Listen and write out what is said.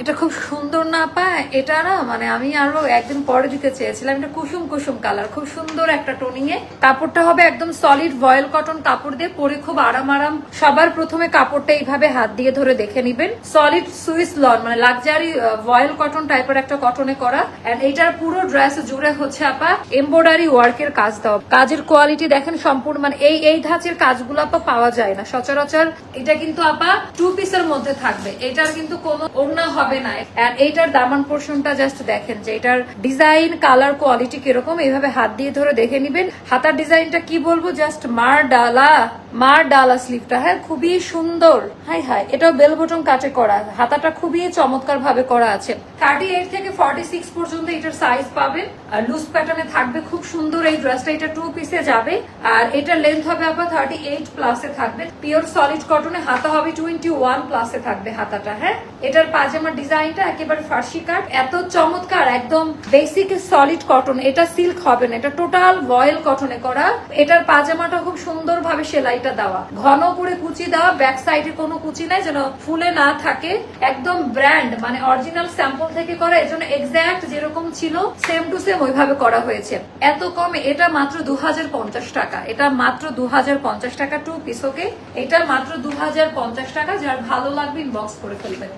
এটা খুব সুন্দর না পায়, এটা না মানে আমি আরও একদিন পরে দিতে চেয়েছিলাম, এটা কুসুম কুসুম কালার খুব সুন্দর একটা টোনিং এ। কাপড়টা হবে একদম সলিড ভয়েল কটন কাপড় দিয়ে পরে খুব আরাম আরাম, সবার প্রথমে কাপড়টা এইভাবে হাত দিয়ে ধরে দেখে নিবেন। সলিড সুইস লন মানে লাক্সারি ভয়েল কটন টাইপের একটা কটনে করা। এন্ড এটার পুরো ড্রেস জুড়ে হচ্ছে আপা এমব্রয়ডারি ওয়ার্কের কাজ দেওয়া। কাজের কোয়ালিটি দেখেন সম্পূর্ণ মানে এই এই ধাঁচের কাজগুলো আপা পাওয়া যায় না, সচরাচর। এটা কিন্তু আপা টু পিসের মধ্যে থাকবে, এটার কিন্তু কোনো ওড়না হবে না। আর এইটার দামান পোর্শনটা জাস্ট দেখেন যে এটার ডিজাইন কালার কোয়ালিটি কীরকম, এইভাবে হাত দিয়ে ধরে দেখে নিবেন। হাতার ডিজাইনটা কি বলব? জাস্ট মার ডালা মার ডালা স্লিপটা হ্যাঁ? খুবই সুন্দর। হাই হাই, এটাও বেল বটন কাটে করা। হাতাটা খুবই চমৎকার ভাবে করা আছে। থার্টি এইট থেকে ফর্টি সিক্স পর্যন্ত এটার সাইজ পাবেন। আর লুজ প্যাটার্নে থাকবে খুব সুন্দর। এই ড্রেসটা এটা টু পিসে যাবে। আর এটার লেন্থ হবে আপনার থার্টি এইট প্লাসে থাকবে। পিওর সলিড কটনে হাতা হবে টোয়েন্টি ওয়ান প্লাসে থাকবে হাতাটা হ্যাঁ? এটার পাজামার ডিজাইনটা একেবারে ফার্সি কাট, এত চমৎকার, একদম বেসিক সলিড কটন এটা সিল্ক হবে না, এটা টোটাল ভয়েল কটনে করা। এটার পাজামাটা খুব সুন্দর ভাবে সেলাইটা দেওয়া। ঘন করে কুচি দেওয়া ব্যাক সাইডে কোনো কুচি নাই, যেন ফুলে না থাকে। একদম ব্র্যান্ড মানে অরিজিনাল স্যাম্পল থেকে করা এজন্য এক্স্যাক্ট যেরকম ছিল সেম টু সেম ওইভাবে করা হয়েছে। এত কমে, এটা মাত্র দু হাজার পঞ্চাশ টাকা। এটা মাত্র দু হাজার পঞ্চাশ টাকা টু পিস ওকে এটা মাত্র দু হাজার পঞ্চাশ টাকা, যার ভালো লাগবে ইনবক্স করে ফেলবেন।